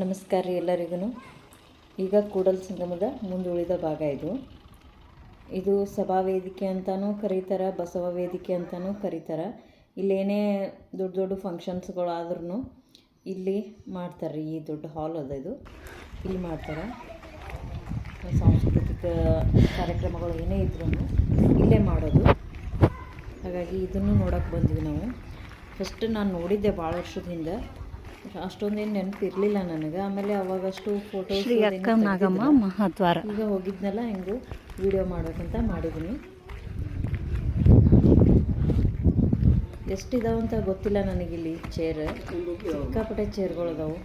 ನಮಸ್ಕಾರ ರೀ ಎಲ್ಲರಿಗೂ ಈಗ ಕೂಡಲ ಸಂಗಮದ ಮುಂದುಳಿದ ಭಾಗ ಇದು. ಇದು ಸಭಾ ವೇದಿಕೆ ಅಂತಲೂ ಕರೀತಾರೆ, ಬಸವ ವೇದಿಕೆ ಅಂತಲೂ ಕರೀತಾರೆ. ಇಲ್ಲೇನೇ ದೊಡ್ಡ ದೊಡ್ಡ ಫಂಕ್ಷನ್ಸ್ಗಳಾದ್ರೂ ಇಲ್ಲಿ ಮಾಡ್ತಾರೆ ರೀ ಈ ದೊಡ್ಡ ಹಾಲ್ ಅದ ಇದು. ಇಲ್ಲಿ ಮಾಡ್ತಾರೆ. ಸಾಂಸ್ಕೃತಿಕ ಕಾರ್ಯಕ್ರಮಗಳು ಏನೇ ಇದ್ರೂ ಇಲ್ಲೇ ಮಾಡೋದು. ಹಾಗಾಗಿ ಇದನ್ನು ನೋಡೋಕೆ ಬಂದ್ವಿ ನಾವು. ಫಸ್ಟ್ ನಾನು ನೋಡಿದ್ದೆ ಭಾಳ ವರ್ಷದ ಹಿಂದೆ. ಅಷ್ಟೊಂದೇನು ನೆನಪಿರಲಿಲ್ಲ ನನಗೆ. ಆಮೇಲೆ ಅವಾಗಷ್ಟು ಫೋಟೋಸ್ ಶ್ರೀ ಅಕ್ಕ ನಾಗಮ್ಮ ಮಹಾದ್ವಾರ. ಈಗ ಹೋಗಿದ್ನಲ್ಲ ಹೆಂಗು ವಿಡಿಯೋ ಮಾಡ್ಬೇಕಂತ ಮಾಡಿದ್ದೀನಿ ಎಷ್ಟಿದಾವಂತ ಗೊತ್ತಿಲ್ಲ ನನಗಿಲ್ಲಿ ಚೇರ್ ಸಿಕ್ಕಾಪಟ್ಟೆ ಚೇರ್ಗಳು ಅದಾವು.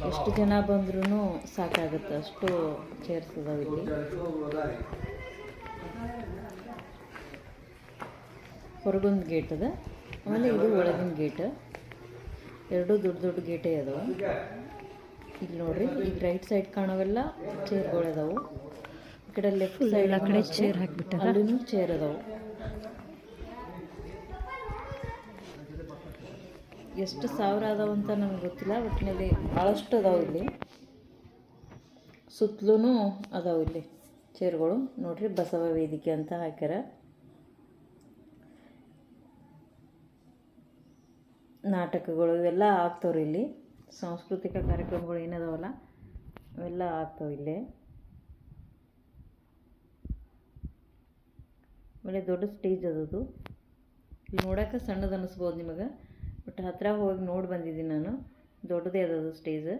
ಎಷ್ಟು ಜನ ಬಂದ್ರೂ ಸಾಕಾಗುತ್ತೆ. ಅಷ್ಟು ಚೇರ್ಸ್ ಅದಾವೆ ಇಲ್ಲಿ. ಹೊರಗೊಂದು ಗೇಟ್ ಅದ. ಆಮೇಲೆ ಇದು ಒಳಗಿನ ಗೇಟ್ ಎರಡು ದೊಡ್ಡ ದೊಡ್ಡ ಗೇಟೇ ಅದಾವೆ ಇಲ್ಲಿ ನೋಡ್ರಿ ಈಗ ರೈಟ್ ಸೈಡ್ ಕಾಣೋವೆಲ್ಲ ಚೇರ್ಗಳು ಅದಾವು. ಈ ಕಡೆ ಲೆಫ್ಟ್ ಸೈಡ್ ಆ ಕಡೆ ಚೇರ್ ಹಾಕ್ಬಿಟ್ಟಾರ. ಅಲ್ಲೂ ಚೇರ್ ಅದಾವು. ಎಷ್ಟು ಸಾವಿರ ಅದಾವ ಅಂತ ನನಗೆ ಗೊತ್ತಿಲ್ಲ ಒಟ್ಟಿನಲ್ಲಿ ಭಾಳಷ್ಟು ಅದಾವೆ ಇಲ್ಲಿ. ಸುತ್ತಲೂ ಅದಾವೆ ಇಲ್ಲಿ ಚೇರ್ಗಳು ನೋಡ್ರಿ ಬಸವ ವೇದಿಕೆ ಅಂತ ಹಾಕ್ಯಾರ. ನಾಟಕಗಳು ಇವೆಲ್ಲ ಆಗ್ತಾವ್ರಿ ಇಲ್ಲಿ. ಸಾಂಸ್ಕೃತಿಕ ಕಾರ್ಯಕ್ರಮಗಳು ಏನದಾವಲ್ಲ, ಅವೆಲ್ಲ ಆಗ್ತಾವೆ ಇಲ್ಲಿ. ಆಮೇಲೆ ದೊಡ್ಡ ಸ್ಟೇಜ್ ಅದದು. ಇಲ್ಲಿ ನೋಡೋಕೆ ಸಣ್ಣದು ಅನ್ನಿಸ್ಬೋದು ನಿಮಗೆ. ಬಟ್ ಹತ್ತಿರ ಹೋಗಿ ನೋಡಿ ಬಂದಿದ್ದೀನಿ ನಾನು. ದೊಡ್ಡದೇ ಅದದು ಸ್ಟೇಜ್.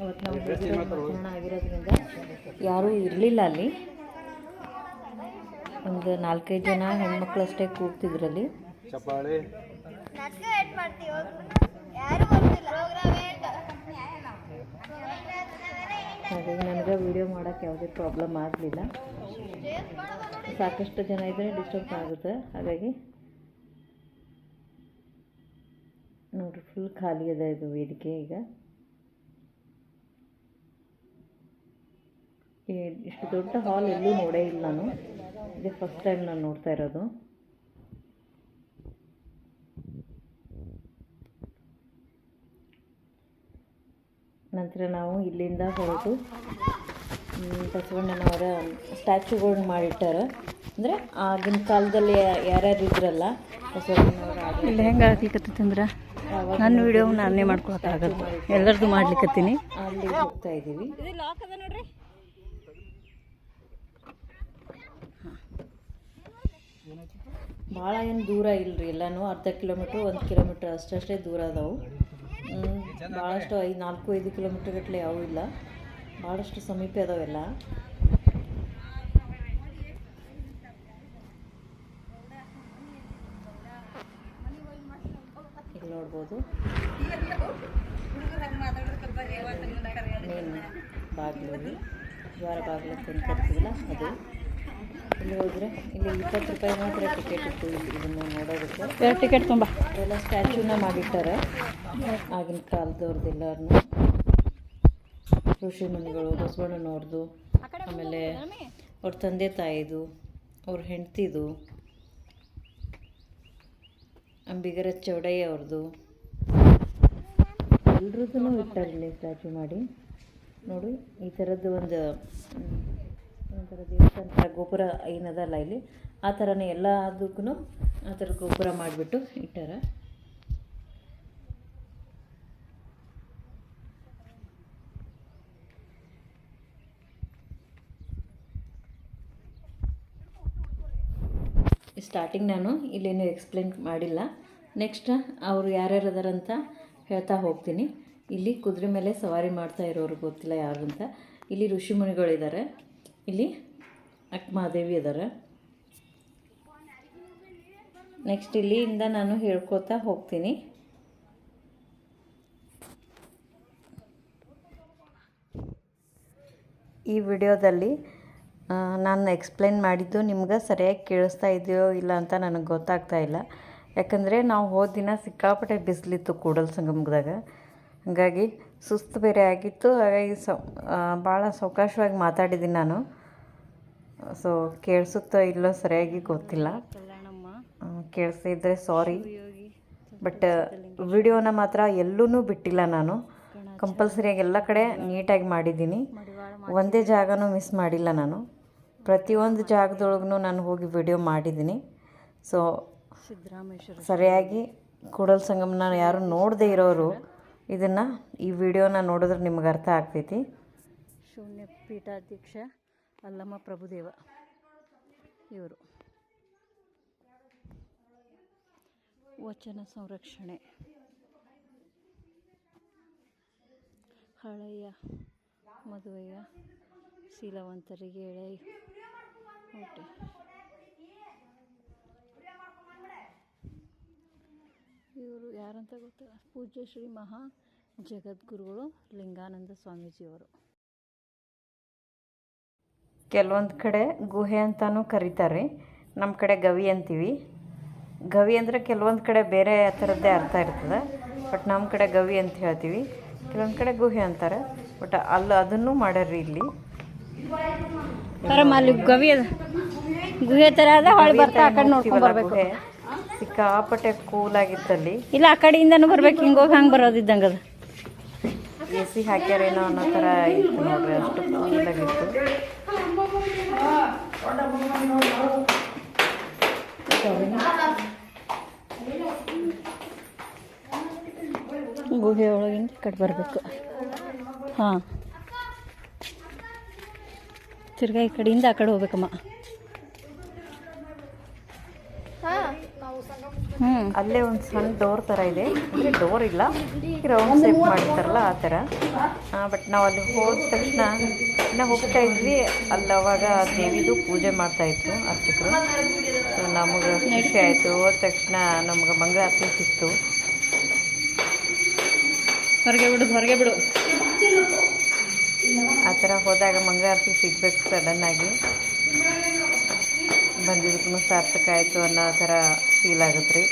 ಅವತ್ತು ನಾವು ಆಗಿರೋದ್ರಿಂದ ಯಾರೂ ಇರಲಿಲ್ಲ ಅಲ್ಲಿ. ಒಂದು ನಾಲ್ಕೈದು ಜನ ಹೆಣ್ಮಕ್ಳು ಅಷ್ಟೇ ಕೂಗ್ತಿದ್ರಲ್ಲಿ. ಹಾಗಾಗಿ ನನಗೆ ವೀಡಿಯೋ ಮಾಡೋಕ್ಕೆ ಯಾವುದೇ ಪ್ರಾಬ್ಲಮ್ ಆಗಲಿಲ್ಲ. ಸಾಕಷ್ಟು ಜನ ಇದ್ದರೆ ಡಿಸ್ಟರ್ಬ್ ಆಗುತ್ತೆ. ಹಾಗಾಗಿ ನೋಡಿರಿ ಫುಲ್ ಖಾಲಿ ಅದ ಇದು ವೇದಿಕೆ ಈಗ. ಇಷ್ಟು ದೊಡ್ಡ ಹಾಲ್ ಎಲ್ಲೂ ನೋಡೇ ಇಲ್ಲ ನಾನು. ಇದೇ ಫಸ್ಟ್ ಟೈಮ್ ನಾನು ನೋಡ್ತಾ ಇರೋದು. ನಂತರ ನಾವು ಇಲ್ಲಿಂದ ಹೊರಟು ಬಸವಣ್ಣನವರ ಸ್ಟ್ಯಾಚ್ಯೂಗಳನ್ನ ಮಾಡಿಟ್ಟಾರ. ಅಂದರೆ ಆಗಿನ ಕಾಲದಲ್ಲಿ ಯಾರ್ಯಾರು ಇದ್ರಲ್ಲ ಬಸವಣ್ಣನವರ ಇಲ್ಲಿ ಹೆಂಗೆ ಅಂದ್ರೆ ನನ್ನ ವಿಡಿಯೋ ನಾನೇ ಮಾಡ್ಕೊಳಕ್ಕಾಗಲ್ಲ ಎಲ್ಲರದು ಮಾಡ್ಲಿಕತ್ತೀನಿ. ಅಲ್ಲಿ ಹೋಗ್ತಾ ಇದ್ದೀವಿ. ಭಾಳ ಏನು ದೂರ ಇಲ್ರಿ ಎಲ್ಲನೂ. ಅರ್ಧ ಕಿಲೋಮೀಟ್ರ್, ಒಂದು ಕಿಲೋಮೀಟ್ರ್ ಅಷ್ಟಷ್ಟೇ ದೂರ ಅದಾವು. ಭಾಳಷ್ಟು ಐದು, ನಾಲ್ಕು, ಐದು ಕಿಲೋಮೀಟ್ರ್ ಗಟ್ಟಲೆ ಯಾವೂ ಇಲ್ಲ. ಭಾಳಷ್ಟು ಸಮೀಪ ಅದಾವೆಲ್ಲ ನೋಡ್ಬೋದು. ಮೇನ್ ಬಾಗಿಲು ದ್ವಾರ ಬಾಗಿಲು ಅಂತ ಕರಿತೀವಲ್ಲ ಅದು. ಇಲ್ಲಿ ಹೋದರೆ ಇಲ್ಲಿ ಇಪ್ಪತ್ತು ರೂಪಾಯಿ ಮಾತ್ರ ಟಿಕೆಟ್ ಇತ್ತು. ಇದನ್ನು ನೋಡೋದಕ್ಕೆ. ಎರಡು ಟಿಕೆಟ್ ತುಂಬ. ಎಲ್ಲ ಸ್ಟ್ಯಾಚ್ಯೂನ ಮಾಡಿಟ್ಟಾರೆ ಆಗಿನ ಕಾಲದವ್ರದ್ದೆಲ್ಲರನ್ನು ಋಷಿ ಮುನಿಗಳು ಬಸವಣ್ಣನವ್ರದ್ದು ಆಮೇಲೆ ಅವ್ರ ತಂದೆ ತಾಯಿದು ಅವ್ರ ಹೆಂಡ್ತಿದು ಅಂಬಿಗರ ಚೌಡಯ್ಯ ಅವ್ರದ್ದು ಎಲ್ರದ್ದು ಇಟ್ಟಾರೆ ಇಲ್ಲಿ ಸ್ಟ್ಯಾಚ್ಯೂ ಮಾಡಿ. ನೋಡಿ ಈ ಥರದ್ದು ಒಂದು ಒಂಥರ ದೇವಸ್ಥಾನ ಗೋಪುರ ಏನದಲ್ಲ ಇಲ್ಲಿ? ಆ ಥರನೇ ಎಲ್ಲ ಅದಕ್ಕೂ ಆ ಥರ ಗೋಪುರ ಮಾಡಿಬಿಟ್ಟು ಇಟ್ಟಾರೆ. ಸ್ಟಾರ್ಟಿಂಗ್ ನಾನು ಇಲ್ಲೇನು ಎಕ್ಸ್ಪ್ಲೇನ್ ಮಾಡಿಲ್ಲ. ನೆಕ್ಸ್ಟ್ ಅವರು ಯಾರ್ಯಾರು ಅದಾರಂತ ಹೇಳ್ತಾ ಹೋಗ್ತೀನಿ. ಇಲ್ಲಿ ಕುದುರೆ ಮೇಲೆ ಸವಾರಿ ಮಾಡ್ತಾ ಇರೋರು ಗೊತ್ತಿಲ್ಲ ಯಾರು ಅಂತ. ಇಲ್ಲಿ ಋಷಿಮುನಿಗಳಿದ್ದಾರೆ ಇಲ್ಲಿ ಅಕ್ಕಮಹಾದೇವಿ ಅದಾರ ನೆಕ್ಸ್ಟ್ ಇಲ್ಲಿಂದ ನಾನು ಹೇಳ್ಕೊತಾ ಹೋಗ್ತೀನಿ. ಈ ವಿಡಿಯೋದಲ್ಲಿ ನಾನು ಎಕ್ಸ್ಪ್ಲೇನ್ ಮಾಡಿದ್ದು ನಿಮ್ಗೆ ಸರಿಯಾಗಿ ಕೇಳಿಸ್ತಾ ಇದೆಯೋ ಇಲ್ಲ ಅಂತ ನನಗೆ ಗೊತ್ತಾಗ್ತಾ ಇಲ್ಲ. ಯಾಕಂದರೆ ನಾವು ಹೋದ ದಿನ ಸಿಕ್ಕಾಪಟ್ಟೆ ಬಿಸಿಲಿತ್ತು ಕೂಡಲ್ ಸಂಗಮದಾಗ. ಹಾಗಾಗಿ ಸುಸ್ತು ಬೇರೆ ಆಗಿತ್ತು. ಹಾಗಾಗಿ ಸೌ ಭಾಳ ಸಾವಕಾಶವಾಗಿ ಮಾತಾಡಿದ್ದೀನಿ ನಾನು. ಸೊ ಕೇಳಿಸುತ್ತೋ ಇಲ್ಲೋ ಸರಿಯಾಗಿ ಗೊತ್ತಿಲ್ಲ. ಇದ್ದರೆ ಸಾರಿ ಬಟ್ ವಿಡಿಯೋನ ಮಾತ್ರ ಎಲ್ಲೂ ಬಿಟ್ಟಿಲ್ಲ ನಾನು. ಕಂಪಲ್ಸರಿಯಾಗಿ ಎಲ್ಲ ಕಡೆ ನೀಟಾಗಿ ಮಾಡಿದ್ದೀನಿ. ಒಂದೇ ಜಾಗನೂ ಮಿಸ್ ಮಾಡಿಲ್ಲ ನಾನು. ಪ್ರತಿಯೊಂದು ಜಾಗದೊಳಗೂ ನಾನು ಹೋಗಿ ವಿಡಿಯೋ ಮಾಡಿದ್ದೀನಿ. ಸೊ ಸರಿಯಾಗಿ ಕೂಡಲ ಸಂಗಮನ ಯಾರು ನೋಡದೇ ಇರೋರು ಇದನ್ನು ಈ ವಿಡಿಯೋನ ನೋಡಿದ್ರೆ ನಿಮ್ಗೆ ಅರ್ಥ ಆಗ್ತೈತಿ. ಶೂನ್ಯ ಪೀಠಾಧ್ಯಕ್ಷ. ಅಲ್ಲಮ್ಮ ಪ್ರಭುದೇವ, ಇವರು. ವಚನ ಸಂರಕ್ಷಣೆ. ಹಳೆಯ ಮದುವೆಯ ಶೀಲವಂತರಿಗೆ ಎಳೆಯ. ಓಕೆ. ಇವರು ಯಾರಂತ ಗೊತ್ತಿಲ್ಲ. ಪೂಜ್ಯ ಶ್ರೀ ಮಹಾ ಜಗದ್ಗುರುಗಳು ಲಿಂಗಾನಂದ ಸ್ವಾಮೀಜಿಯವರು. ಕೆಲವೊಂದು ಕಡೆ ಗುಹೆ ಅಂತಾನೂ ಕರೀತಾರೆ. ನಮ್ಮ ಕಡೆ ಗವಿ ಅಂತೀವಿ. ಗವಿ ಅಂದರೆ ಕೆಲವೊಂದು ಕಡೆ ಬೇರೆ ಥರದ್ದೇ ಅರ್ಥ ಇರ್ತದೆ. ಬಟ್ ನಮ್ಮ ಕಡೆ ಗವಿ ಅಂತ ಹೇಳ್ತೀವಿ. ಕೆಲವೊಂದು ಕಡೆ ಗುಹೆ ಅಂತಾರೆ. ಬಟ್ ಅಲ್ಲಿ ಅದನ್ನು ಮಾಡ್ಯಾರ್ರಿ ಇಲ್ಲಿ. ಅಲ್ಲಿ ಗವಿ ಅದ. ಗುಹೆ ಥರ ಅದ ಹೊಳೆ ಬರ್ತಾ ಆ ಕಡೆ ನೋಡ್ಕೊಂಡ್ ಬರ್ಬೇಕು. ಸಿಕ್ಕಾಪಟ್ಟೆ ಕೂಲ್ ಆಗಿತ್ತಲ್ಲಿ ಇಲ್ಲ ಆ ಕಡೆಯಿಂದನೂ ಬರ್ಬೇಕು ಹಿಂಗೆ ಹೋಗಿ ಹಂಗೆ ಬರೋದಿದ್ದಂಗೆ ಅದು. ಎ ಸಿ ಹಾಕ್ಯಾರೇನೋ ಅನ್ನೋ ಥರ ಇತ್ತು ನೋಡ್ರಿ ಅಷ್ಟು ಕೂಲಾಗಿತ್ತು ಗುಹೆ ಒಳಗಿಂದ ಕಟ್ ಬರಬೇಕು. ಹಾಂ. ತಿರ್ಗಾ ಈ ಕಡೆಯಿಂದ ಆ ಕಡೆ ಹೋಗ್ಬೇಕಮ್ಮ. ಅಲ್ಲೇ ಒಂದು ಸಣ್ಣ ಡೋರ್ ಥರ ಇದೆ. ಅಂದರೆ ಡೋರ್ ಇಲ್ಲ. ರೌಂಡ್ ಶೇಪ್ ಮಾಡಿರ್ತಾರಲ್ಲ ಆ ಥರ ಬಟ್ ನಾವು ಅಲ್ಲಿ ಹೋದ ತಕ್ಷಣ ಇನ್ನು ಹೋಗ್ತಾ ಇದ್ವಿ. ಅಲ್ಲಿ ಅವಾಗ ದೇವಿದು ಪೂಜೆ ಮಾಡ್ತಾ ಇತ್ತು ಅರ್ಚಕರು. ಸೊ ನಮಗೆ ಖುಷಿ ಆಯಿತು. ಹೋದ ತಕ್ಷಣ ನಮ್ಗೆ ಮಂಗಳಾರತಿ ಸಿಕ್ತು. ಹೊರಗೆ ಬಿಡು ಹೊರಗೆ ಬಿಡು. ಆ ಥರ ಹೋದಾಗ ಮಂಗಳಾರತಿ ಸಿಗ್ಬೇಕು ಸಡನ್ನಾಗಿ ಬಂದಿದ್ದಕ್ಕೂ ಸಾರ್ಥಕ ಆಯಿತು ಅನ್ನೋ ಥರ ಫೀಲ್ ಆಗುತ್ತೆ ರೀ.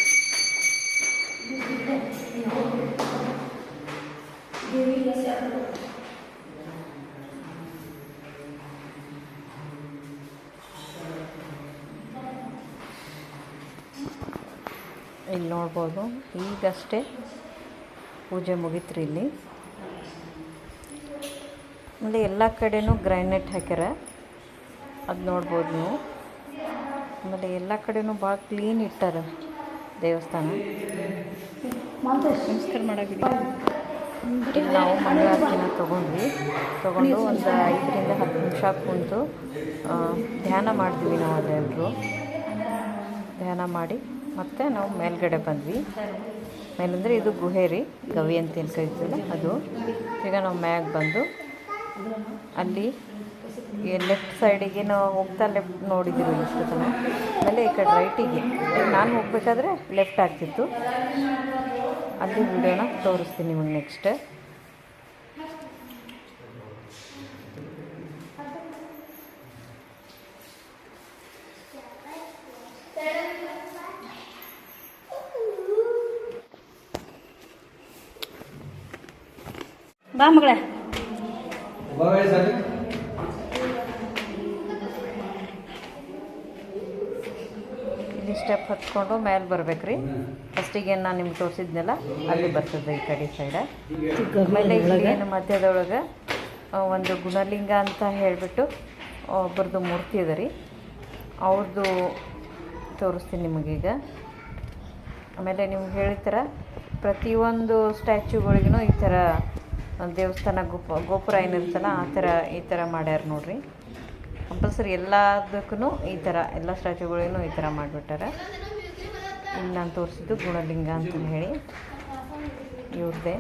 ಇಲ್ಲಿ ನೋಡ್ಬೋದು, ಈಗಷ್ಟೇ ಪೂಜೆ ಮುಗೀತ್ರಿ ಇಲ್ಲಿ. ಆಮೇಲೆ ಎಲ್ಲ ಕಡೆನೂ ಗ್ರಾನೈಟ್ ಹಾಕ್ಯಾರ. ಅದು ನೋಡ್ಬೋದು ನೀವು. ಆಮೇಲೆ ಎಲ್ಲ ಕಡೆನೂ ಭಾಳ ಕ್ಲೀನ್ ಇಟ್ಟಾರ ದೇವಸ್ಥಾನ. ನಮಸ್ಕಾರ ಮಾಡೋಕೆ ನಾವು ನಾವು ಮಂಗಳಾರತಿನ ತೊಗೊಂಡ್ವಿ. ತೊಗೊಂಡು ಒಂದು ಐದರಿಂದ ಹತ್ತು ನಿಮಿಷ ಕುಂತು ಧ್ಯಾನ ಮಾಡ್ತೀವಿ ನಾವು ಅದೆಲ್ಲರೂ ಧ್ಯಾನ ಮಾಡಿ ಮತ್ತೆ ನಾವು ಮೇಲ್ಗಡೆ ಬಂದ್ವಿ. ಮೇಲಂದರೆ ಇದು ಗುಹೆ ರೀ ಗವಿ ಅಂತ ಏನು ಕರಿತೀವಲ್ಲ ಅದು. ಈಗ ನಾವು ಮ್ಯಾಗ ಬಂದು ಅಲ್ಲಿ ಲೆಫ್ಟ್ ಸೈಡಿಗೆ ನಾವು ಹೋಗ್ತಾ ಲೆಫ್ಟ್ ನೋಡಿದ್ದೀವಿ ಇಷ್ಟು ತನಕ ಆಮೇಲೆ ಈ ಕಡೆ ರೈಟಿಗೆ ನಾನು ಹೋಗ್ಬೇಕಾದ್ರೆ ಲೆಫ್ಟ್ ಆಗ್ತಿತ್ತು. ಅಲ್ಲಿ ವಿಡಿಯೋನ ತೋರಿಸ್ತೀನಿ ನಿಮಗೆ ನೆಕ್ಸ್ಟ್ ಬಾ ಮಗಳೇ. ಸ್ಟೆಪ್ ಹತ್ಕೊಂಡು ಮೇಲೆ ಬರ್ಬೇಕ್ರಿ. ಫಸ್ಟಿಗೆ ನಾನು ನಿಮ್ಗೆ ತೋರಿಸಿದ್ನಲ್ಲ ಅಲ್ಲಿ ಬರ್ತದೆ ಈ ಕಡೆ ಸೈಡ ಆಮೇಲೆ ಇಲ್ಲಿ ಏನು ಮಧ್ಯದೊಳಗೆ ಒಂದು ಗುಣಲಿಂಗ ಅಂತ ಹೇಳಿಬಿಟ್ಟು ಒಬ್ಬರದ್ದು ಮೂರ್ತಿ ಅದ ರೀ. ಅವ್ರದ್ದು ತೋರಿಸ್ತೀನಿ ನಿಮಗೀಗ ಆಮೇಲೆ ನಿಮ್ಗೆ ಹೇಳಿದ ಥರ ಪ್ರತಿಯೊಂದು ಸ್ಟ್ಯಾಚ್ಯೂಗಳಿಗೂ ಈ ಥರ ದೇವಸ್ಥಾನ ಗೋಪ ಗೋಪುರ ಏನಿರುತ್ತಲ್ಲ ಆ ಥರ ಈ ಥರ ಮಾಡ್ಯಾರ ನೋಡ್ರಿ. ಕಂಪಲ್ಸರಿ ಎಲ್ಲದಕ್ಕೂ ಈ ಥರ ಎಲ್ಲ ಸ್ಟ್ಯಾಚ್ಯೂಗಳಿಗೂ ಈ ಥರ ಮಾಡಿಬಿಟ್ಟಾರೆ. ಇಲ್ಲಿ ನಾನು ತೋರಿಸಿದ್ದು ಗುಣಲಿಂಗ ಅಂತ ಹೇಳಿ. ಇವ್ರದ್ದೇ.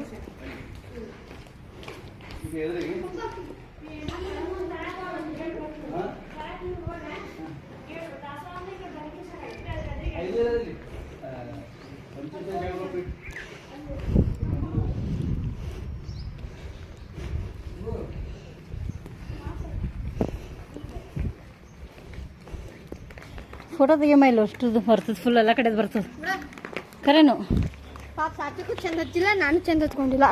ಫೋಟೋ ತೆಗಿಯಮ್ಮ ಇಲ್ಲ ಅಷ್ಟು ಬರ್ತದೆ ಫುಲ್ ಎಲ್ಲ ಕಡೆದು ಬರ್ತದೆ. ಖರೇನು ಪಾಪ ಸಾತ್ವಿಕು ಚಂದ ಹಚ್ಚಿಲ್ಲ ನಾನು ಚಂದ ಹಚ್ಕೊಂಡಿಲ್ಲ.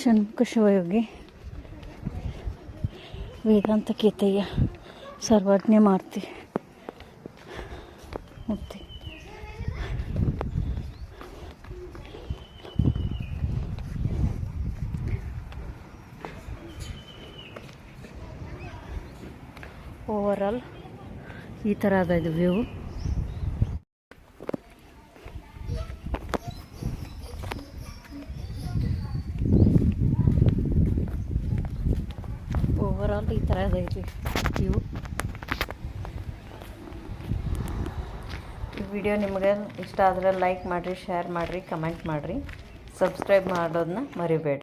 ಷಣ್ಮುಖ ಶಿವಯೋಗಿ ವೇದಾಂತ ಕೇತಯ್ಯ ಸರ್ವಜ್ಞ ಮಾರ್ತಿ ಮೂರ್ತಿ ಓವರಾಲ್ ಈ ಥರ ಇದು ವ್ಯೂ ಓವರಾಲ್ ಈ ಥರ ಈ ವಿಡಿಯೋ ನಿಮಗೆ ಇಷ್ಟ ಆದರೆ ಲೈಕ್ ಮಾಡಿರಿ, ಶೇರ್ ಮಾಡಿರಿ, ಕಮೆಂಟ್ ಮಾಡಿರಿ. ಸಬ್ಸ್ಕ್ರೈಬ್ ಮಾಡೋದನ್ನ ಮರಿಬೇಡಿ